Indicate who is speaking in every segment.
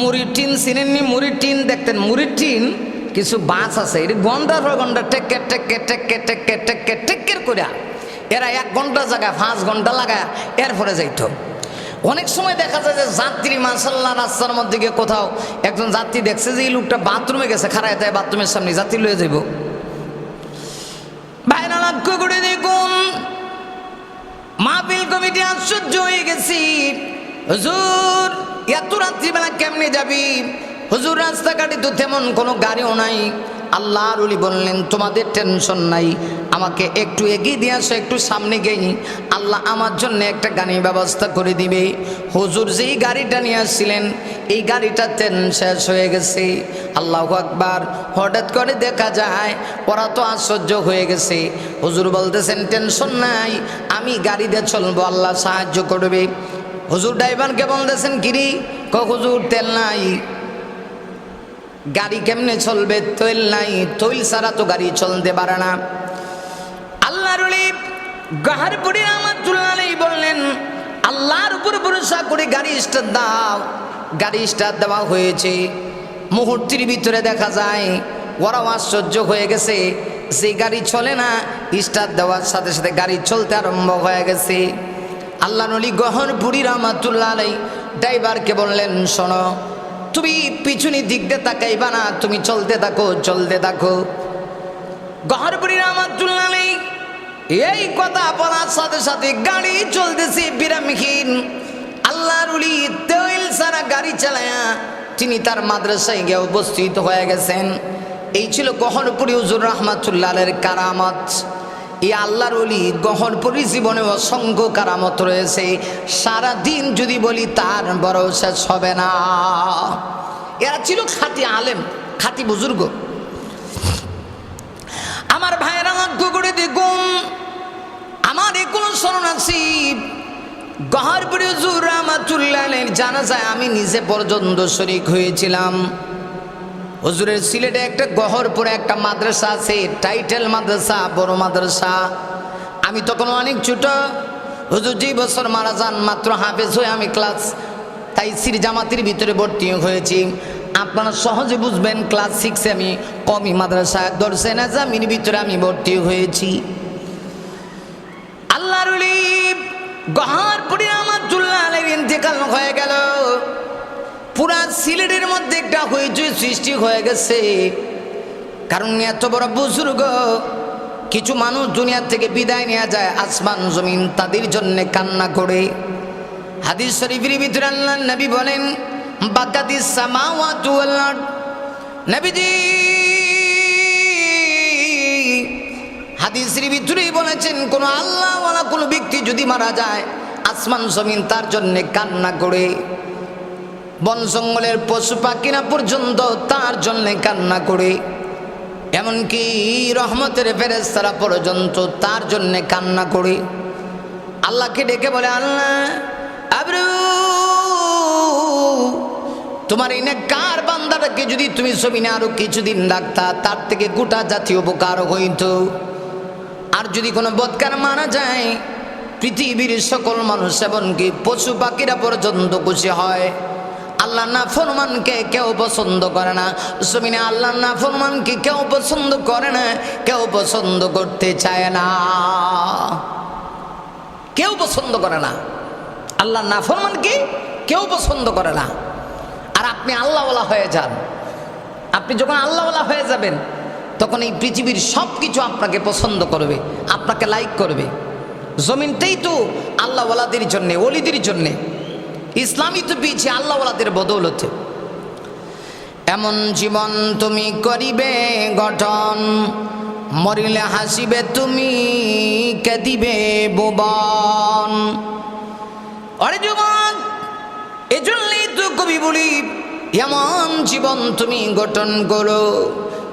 Speaker 1: মুড়ির টিন চিনেননি মুড়ির টিন দেখতেন। মুড়ির টিন কিছু বাস আছে, এটি ঘণ্টার পর ঘণ্টা টেকে টেকে টেকে টেকে টেকে টেকের করে এরা এক ঘণ্টা জায়গায় পাঁচ ঘণ্টা লাগায়, এরপরে যাইতো। অনেক সময় দেখা যায় যে যাত্রী মাসাল্লাহ রাস্তার মধ্যে গিয়ে কোথাও একজন যাত্রী দেখছে যে এই লোকটা বাথরুমে গেছে খারায় তাই বাথরুমের সামনে যাত্রী লয়ে যাইব। ভাইরা করে দেখুন। মাহফিল কমিটি আশ্চর্য হয়ে গেছি। হুজুর, এত রাত্রিবেলা কেমনে যাবি? হুজুর, রাস্তাঘাটে তো তেমন কোনো গাড়িও নাই। আল্লাহ রুলি বললেন, তোমাদের টেনশন নাই, আমাকে একটু এগিয়ে দিয়ে আসো, একটু সামনে গেই আল্লাহ আমার জন্য একটা গাড়ির ব্যবস্থা করে দিবে। হুজুর, যেই গাড়িটা নিয়ে আসছিলেন, এই গাড়িটা তেল শেষ হয়ে গেছে। আল্লাহ আকবার, হঠাৎ করে দেখা যায়, ওরা তো আশ্চর্য হয়ে গেছে। হুজুর বলতেছেন, টেনশন নাই, আমি গাড়িতে চলবো, আল্লাহ সাহায্য করবে। হুজুর ড্রাইভারকে বলতেছেন, কিরি, ক হুজুর, তেল নাই। গাড়ি কেমনে চলবে? তৈল নাই। তৈল ছাড়া তো গাড়ি চলতে পারে না। আল্লাহর রলি গাহারপুরে আমার তুলনালেই বললেন, আল্লাহর উপর ভরসা করে গাড়ি স্টার দাও। গাড়ি স্টার দেওয়া হয়েছে। মুহূর্তের ভিতরে দেখা যায়, ওরাও আশ্চর্য হয়ে গেছে যে গাড়ি চলে না স্টার দেওয়ার সাথে সাথে গাড়ি চলতে আরম্ভ হয়ে গেছে। আল্লাহ নলি গহরপুরি রহমাতুল্লাহ আলাই ড্রাইভারকে বললেন, শোনো, তুমি পিছনে দিক দিয়ে তাকাইবা না, তুমি চলতে থাকো চলতে থাকো। গহরপুরি রহমাতুল্লাহ আলাই এই কথা বলার সাথে সাথে গাড়ি চলতেছে বিরামহীন। আল্লাহর উলি তৈল সারা গাড়ি চালায়া তিনি তার মাদ্রাসায় গিয়ে উপস্থিত হয়ে গেছেন। এই ছিল গহনপুরি হুজুর রহমাতুল্লাহের কারামত। এই আল্লাহর অলি গহনপুরি জীবনে অসংখ্য কারামত রয়েছে। সারা দিন যদি বলি তার বড় শেষ হবে না। এরা ছিল খাতি আলেম খাতি বুজুর্গ। আমার ভাইয়েরা লক্ষ্য করে দেখুন আমার এগুলো স্মরণ আছি গহরপুরে জুরামাতুল্লাহের জানা যায় আমি নিজে পর্যন্ত শরিক হয়েছিলাম। হুজুরের সিলেটে একটা গহরপুরে একটা মাদ্রাসা আছে, টাইটেল মাদ্রাসা, বড় মাদ্রাসা। আমি তখন অনেক ছোট। হুজুর যেই বছর মারা যান, মাত্র হাফেজ হয়ে আমি ক্লাস, তাই সির জামাতির ভিতরে ভর্তি হয়েছি। আপনারা সহজে বুঝবেন, ক্লাস সিক্সে আমি কমি মাদ্রাসা দর্শে না জামির ভিতরে আমি ভর্তি হয়েছি। আল্লাহর ওলি, গহরপুরে আমার চুল্লা ইন্তেকাল হয়ে গেল। পুরা সিলেটের সৃষ্টি হয়ে গেছে। কারণ এত বড় বুজুর্গ, কিছু মানুষ দুনিয়ার থেকে বিদায় নেওয়া যায় আসমান, জমিন, তাদের জন্য কান্না করে। হাদিস শরীফের ভিতরে আল্লাহ নবী বলেন, বাকাতি সামাওয়াতু আরদ। নবীজি হাদিসের ভিতরেই বলেছেন, কোন আল্লাহ ওয়ালা কোনো ব্যক্তি যদি মারা যায়, আসমান, জমিন তার জন্য কান্না করে। বন জঙ্গলের পশু পাখিরা পর্যন্ত তার জন্য কান্না করে। এমনকি রহমতের ফেরেস্তারা পর্যন্ত তার জন্য কান্না করে। আল্লাহকে ডেকে বলে, আল্লাহ তোমার এই কার বান্দাটাকে যদি তুমি জমিনে আরও কিছুদিন রাখতা, তার থেকে গোটা জাতীয় উপকার হইত। আর যদি কোনো বদকার মারা যায়, পৃথিবীর সকল মানুষ এমনকি পশু পাখিরা পর্যন্ত খুশি হয়। আল্লাহ না ফরমানকে কেউ পছন্দ করে না। জমিনে আল্লাহ না ফরমানকে কেউ পছন্দ করে না, কেউ পছন্দ করতে চায় না। কেউ পছন্দ করে না। আল্লাহ না ফরমানকে কেউ পছন্দ করে না। আর আপনি আল্লাহওয়ালা হয়ে যান। আপনি যখন আল্লাহওয়ালা হয়ে যাবেন, তখন এই পৃথিবীর সব কিছু আপনাকে পছন্দ করবে, আপনাকে লাইক করবে। জমিনটাই তো আল্লাহওয়ালাদের জন্যে অলিদের জন্যে। ইসলামই তো পেয়েছি আল্লাহওয়ালাদের বদৌলতে। এমন জীবন তুমি করিবে, গঠন মরিলে হাসিবে তুমি কে দিবে ভুবন অরে যুবক, এজন্যই তো কবি বলি, এমন জীবন তুমি গঠন করো।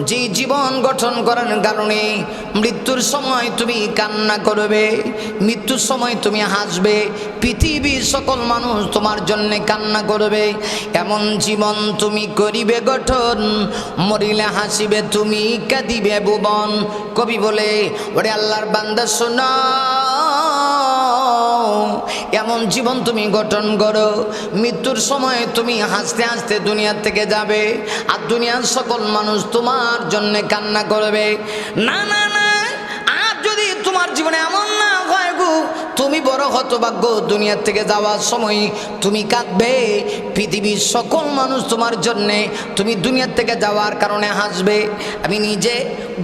Speaker 1: যে জীবন গঠন করার কারণে মৃত্যুর সময় তুমি কান্না করবে, মৃত্যুর সময় তুমি হাসবে, পৃথিবীর সকল মানুষ তোমার জন্য কান্না করবে। এমন জীবন তুমি করিবে গঠন, মরিলে হাসিবে তুমি, কাঁদিবে ভুবন কবি বলে, ওরে আল্লাহর বান্দা, শোনা। এমন জীবন তুমি গঠন করো। মৃত্যুর সময় তুমি হাসতে হাসতে দুনিয়ার থেকে যাবে আর দুনিয়ার সকল মানুষ তোমার জন্য কান্না করবে। না না না, আর যদি তোমার জীবনে এমন না হয় গো, তুমি বড় হতভাগ্য দুনিয়ার থেকে যাওয়ার সময় তুমি কাঁদবে। পৃথিবীর সকল মানুষ তোমার জন্যে তুমি দুনিয়ার থেকে যাওয়ার কারণে হাসবে। আমি নিজে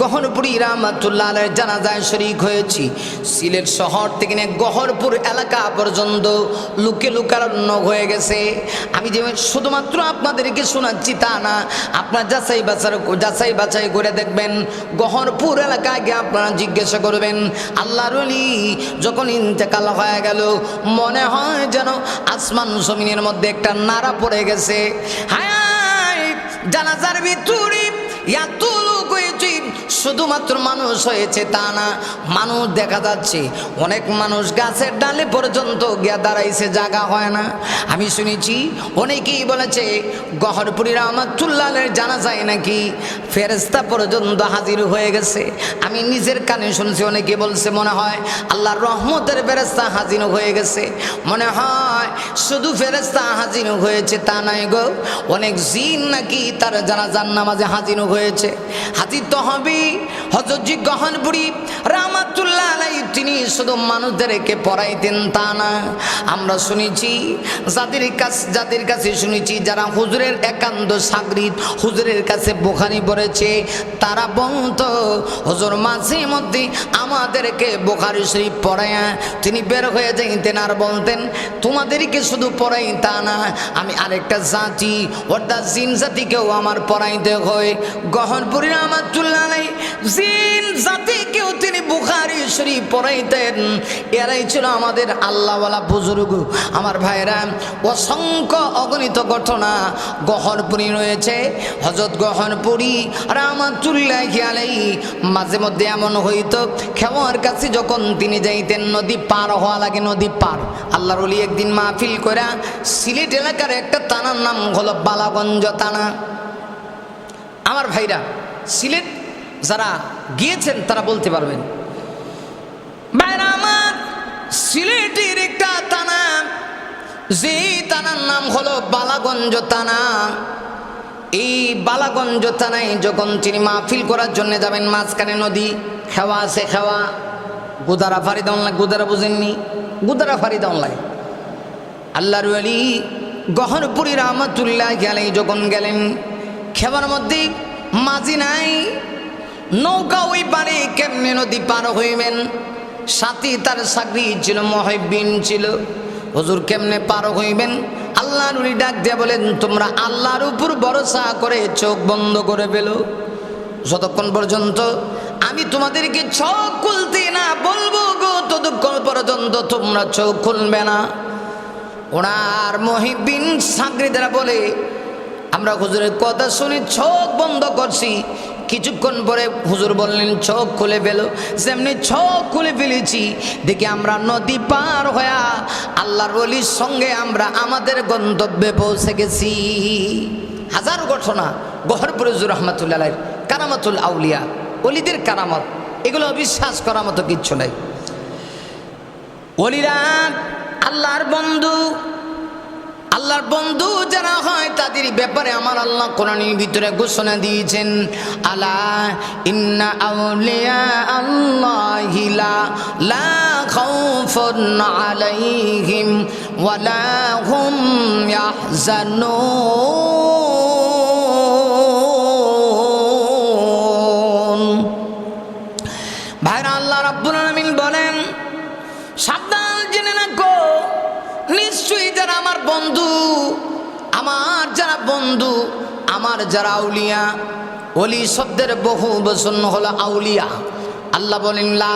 Speaker 1: গহরপুরি রামাতুল্লাহ জানাজায় শরিক হয়েছি। সিলেট শহর থেকে নিয়ে গহরপুর এলাকা পর্যন্ত লুকে লুকারণ্য হয়ে গেছে। আমি যে শুধুমাত্র আপনাদেরকে শোনাচ্ছি তা না, আপনার যাচাই বাছার যাচাই বাছাই করে দেখবেন গহরপুর এলাকায় গিয়ে আপনারা জিজ্ঞাসা করবেন, আল্লাহর যখন ইন্তেকাল হয়ে গেল, মনে হয় যেন আসমান জমিনের মধ্যে একটা নাড়া পড়ে গেছে। হায়, জানাজার ভিতরে এত শুধুমাত্র মানুষ হয়েছে তা না, মানুষ দেখা যাচ্ছে। অনেক মানুষ গাছের ডালে পর্যন্ত গিয়া দাঁড়াইছে, জায়গা হয় না। আমি শুনেছি অনেকেই বলেছে, গহরপুরি রহমাতুল্লাহের জানা যায় নাকি ফেরেস্তা পর্যন্ত হাজির হয়ে গেছে। আমি নিজের কানে শুনছি, অনেকে বলছে, মনে হয় আল্লাহর রহমতের ফেরেস্তা হাজির হয়ে গেছে। মনে হয় শুধু ফেরেস্তা হাজির হয়েছে তা নাই গো, অনেক জিন নাকি তার জানাজার নামাজে হাজির হয়েছে। হাজির তো হবেই হজরতজি গহনপুরি রামাতুল্লাহ আলাই তিনি শুধু মানুষদেরকে পড়াইতেন তা না। আমরা শুনেছি, যাদের কাছে যাদের কাছে শুনেছি, যারা হুজুরের একান্ত সাগরিদ, হুজুরের কাছে বোখারি পড়েছে, তারা বলত, হুজুর, মাঝে মধ্যে আমাদেরকে বোখারি শরীফ পড়ায়া তিনি বের হয়ে যাইতেন আর বলতেন, তোমাদেরকে শুধু পড়াই তা না, আমি আরেকটা জাতি, অর্থাৎ জিন জাতিকেও আমার পড়াইতে হয়। গহনপুরি রামাতুল্লাহ আলাই জিন জাতিকেও তিনি বুখারি শরীফ পড়াইতেন। এরাই ছিল আমাদের আল্লাহওয়ালা বুজুর্গ। আমার ভাইরা অসংখ্য অগণিত ঘটনা গহনপুরি রয়েছে। হজরত গহনপুরি রামাতুল্লাহ আলাই মাঝে মধ্যে এমন হইতো, খেওয়ার কাছে যখন তিনি যাইতেন, নদী পার হওয়া লাগে নদী পার। আল্লাহর অলি একদিন মাহফিল করা সিলেট এলাকার একটা তানার নাম হলো বালাগঞ্জ তানা আমার ভাইরা, সিলেট যারা গিয়েছেন, তারা বলতে পারবেন। ভাইরা আমার সিলেটের একটা তানা যে তানার নাম হলো বালাগঞ্জ তানা এই বালাগঞ্জ থানায় যখন তিনি মাহফিল করার জন্য যাবেন, মাঝখানে নদী, খেওয়া আছে খেওয়া। গুদারা ফারি দেওয়ান গুদারা বুঝেননি? গুদারা ফারি দেওয়ান লাগে। আল্লাহর আলী গহরপুরি রহমতুল্লাহ গেলেন যখন গেলেন, খেবার মধ্যে মাঝি নাই নৌকা ওই পারে কেমনে নদী পার হইবেন? সাথী তার চাকরি ছিল মহিবিন ছিল। হুজুর কেমনে পার হইবেন? আল্লাহ নুরি ডাক দিয়ে বলেন, তোমরা আল্লাহর উপর ভরসা করে চোখ বন্ধ করে পেল যতক্ষণ পর্যন্ত আমি তোমাদেরকে চোখ খুলতে না বলব গো, ততক্ষণ পর্যন্ত তোমরা চোখ খুলবে না। ওনার মহিবিন সাগরিদারা বলে, আমরা হুজুরের কথা শুনে চোখ বন্ধ করছি। কিছুক্ষণ পরে হুজুর বললেন, চোখ খুলে ফেল। যেমনি চোখ খুলে ফেলেছি, দেখি আমরা নদী পার হয়ে আল্লাহর অলির সঙ্গে আমরা আমাদের গন্তব্যে পৌঁছে গেছি। হাজার ঘটনা গহরপুর হুজুর রহমতুল্লাহ কারামাতুল আউলিয়া অলিদের কারামত, এগুলো বিশ্বাস করার মতো কিচ্ছু নাই। অলিরা আল্লাহর বন্ধু আল্লাহর বন্ধু যারা হয় তাদের ব্যাপারে আমার আল্লাহ কোরআনের ভিতরে ঘোষণা দিয়েছেন, আলা ইন্না আউলিয়া আল্লাহি লা লা খাউফুন আলাইহিম ওয়ালা হুম ইয়াহজানুন। বন্ধু, আমার যারা বন্ধু, আমার যারা আউলিয়া অলি শব্দের বহু বচন হলো আউলিয়া। আল্লাহ বলেন, লা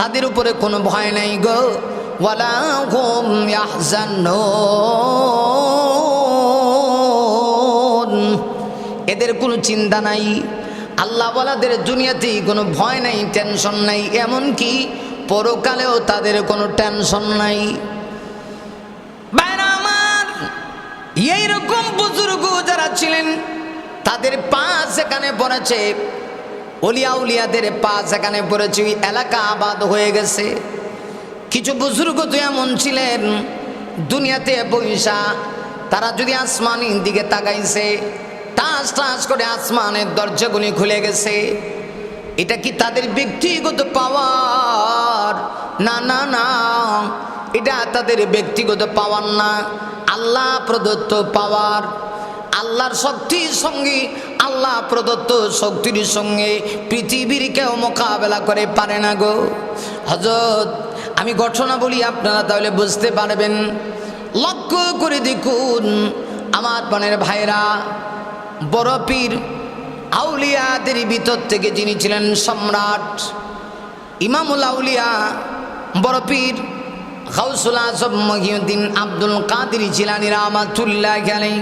Speaker 1: তাদের উপরে কোনো ভয় নাই গো এদের কোনো চিন্তা নাই। আল্লাহ বলাদের দুনিয়াতেই কোনো ভয় নাই, টেনশন নাই, এমনকি পরকালেও তাদের কোনো টেনশন নাই। এইরকম বুজুর্গ যারা ছিলেন, তাদের পা সেখানে পড়েছে। অলিয়া উলিয়াদের পা সেখানে পড়েছে, ওই এলাকা আবাদ হয়ে গেছে। কিছু বুজুর্গ তো এমন ছিলেন, দুনিয়াতে পয়সা, তারা যদি আসমানের দিকে তাকাইছে, টাস টাস করে আসমানের দরজাগুলি খুলে গেছে। এটা কি তাদের ব্যক্তিগত পাওয়ার? না না না, এটা তাদের ব্যক্তিগত পাওয়ার না। আল্লাহ প্রদত্ত পাওয়ার, আল্লাহর শক্তির সঙ্গে, আল্লাহ প্রদত্ত শক্তির সঙ্গে পৃথিবীর কেউ মোকাবেলা করে পারে না গো। হজরত আমি ঘটনা বলি আপনারা তাহলে বুঝতে পারবেন। লক্ষ্য করে দেখুন, আমার পানের ভাইরা বড় পীর, আউলিয়াদের ভিতর থেকে যিনি ছিলেন সম্রাট, ইমামুল আউলিয়া, বড় গাউসুল আজম মহিউদ্দিন আব্দুল কাদির জিলানি রহমাতুল্লাহ গেলেন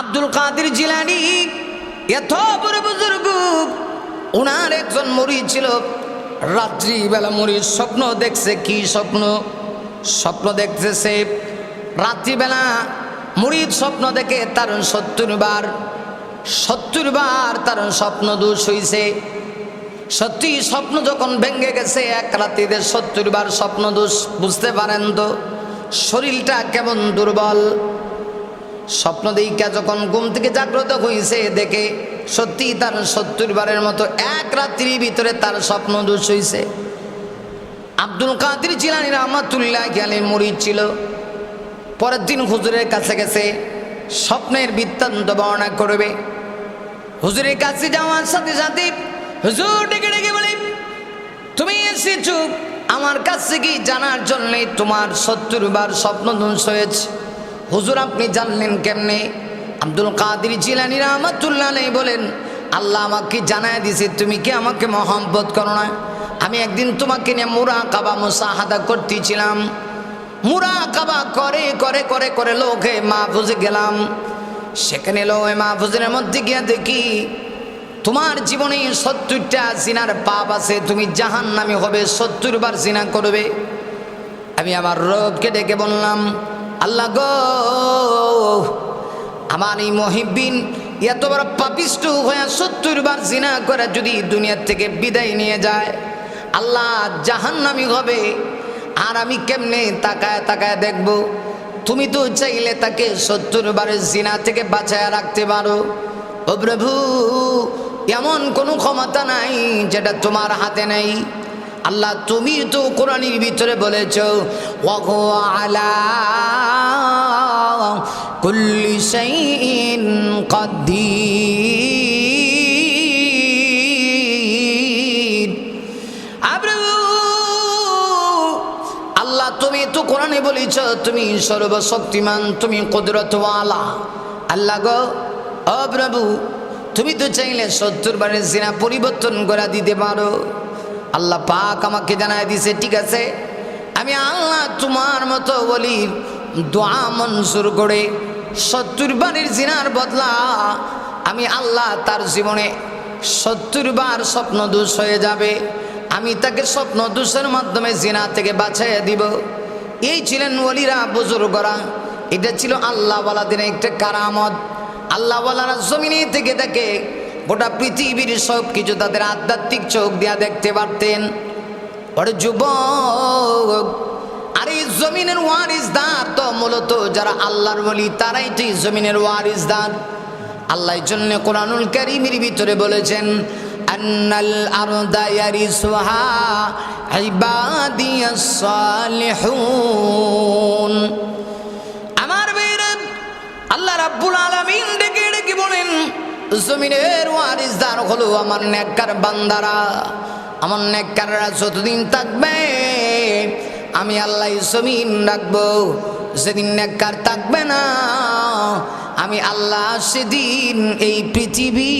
Speaker 1: আব্দুল কাদির জিলানি এত বড় বুজুর্গ ওনার একজন মরি ছিল। রাত্রিবেলা মরির স্বপ্ন দেখছে, কি স্বপ্ন? স্বপ্ন দেখছে দেখতেছে রাত্রিবেলা মুড়ির স্বপ্ন দেখে তার সত্তর বার সত্তর বার তার স্বপ্ন দোষ হইছে। সত্যি স্বপ্ন যখন ভেঙে গেছে, এক রাত্রিতে সত্তর বার স্বপ্ন দোষ, বুঝতে পারেন তো? শরীরটা কেমন দুর্বল? স্বপ্ন দিকা যখন ঘুম থেকে জাগ্রত হয়েছে দেখে সত্যি তার সত্তর বারের মতো এক রাত্রির ভিতরে তার স্বপ্ন দোষ হয়েছে আব্দুল কাদির জিলানি রহমাতুল্লাহ জ্ঞানের মরিদ ছিল। পরের দিন হুজুরের কাছে গেছে, স্বপ্নের বৃত্তান্ত বর্ণনা করবে। হুজুরের কাছে যাওয়ার সাথে সাথে হুজুর ডেকে ডেকে বলে, তুমি এসেছ আমার কাছে কি জানার জন্যে? তোমার সত্তর বার স্বপ্ন ধ্বংস হয়েছে। হুজুর, আপনি জানলেন কেমনে? আব্দুল কাদির জিলানি রহমাতুল্লাহ নেই বলেন, আল্লাহ আমাকে জানায় দিছে তুমি কি আমাকে মহব্বত করো না? আমি একদিন তোমাকে নিয়ে মুরা কাবা মুসাহাদা করতেছিলাম। মুরা কাবা করে করে করে করে লোকে মাহফুজে গেলাম। সেখানে লো মাহফুজের মধ্যে গিয়ে দেখি তোমার জীবনে সত্তরটা জিনার পাপ আছে, তুমি জাহান নামে হবে সত্তর বার জিনা করবে। আমি আমার রবকে ডেকে বললাম, আল্লাহ গো, আমার এই মহিবিন এত বড় পাপিষ্ট হয়ে সত্তর বার জিনা করে যদি দুনিয়ার থেকে বিদায় নিয়ে যায়, আল্লাহ জাহান্নামি হবে। আর আমি কেমনে তাকায় তাকায় দেখব? তুমি তো চাইলে তাকে সত্তর বারের জিনা থেকে বাঁচায় রাখতে পারো। ও প্রভু এমন কোনো ক্ষমতা নাই যেটা তোমার হাতে নেই। আল্লাহ, তুমি তো কোরআনির ভিতরে বলেছ আলা কুল্লি তুমি তো কোরআনে বলেছ, তুমি সর্বশক্তিমান, তুমি কুদরতওয়ালা। আল্লাহ গো, ও প্রভু তুমি তো চাইলে সত্তর বারের সিনা পরিবর্তন করে দিতে পারো। আল্লাহ পাক আমাকে জানায় দিছে ঠিক আছে? আমি আল্লাহ তোমার মতো বলি দোয়া মনসুর করে সত্তর বারের জিনার বদলা আমি আল্লাহ তার জীবনে সত্তর বার স্বপ্ন দোষ হয়ে যাবে। আমি তাকে স্বপ্ন দোষের মাধ্যমে জিনা থেকে বাঁচাইয়া দিব। এই ছিলেন ওলিরা, বুজুর্গরা। এটা ছিল আল্লাহওয়ালাদের একটা কারামত। আল্লাহওয়ালারা জমিনে থেকে দেখে গোটা পৃথিবীর সব কিছু তাদের আধ্যাত্মিক চোখ দিয়া দেখতে পারতেন। ওরে যুবক, আর এই জমিনের ওয়ারিসদার তো মূলত যারা আল্লাহর বলি তারাই তো জমিনের ওয়ারিসদার। আল্লাহ জন্য কোরআনুল কারিমের ভিতরে বলেছেন, আন্নাল আরদা ইয়ারিসুহা ইবাদিয়াস আল্লাহ রাব্বুল আলামিন ডেকে ডেকে বলেন, জমিনের ওয়ারিসদার হলো আমার নেককার বান্দারা। আমার নেককাররা যতদিন থাকবে, আমি আল্লাহ জমিন রাখব। যেদিন নেককার থাকবে না, আমি আল্লাহ সেদিন এই পৃথিবী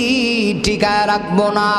Speaker 1: টিকায় রাখব না।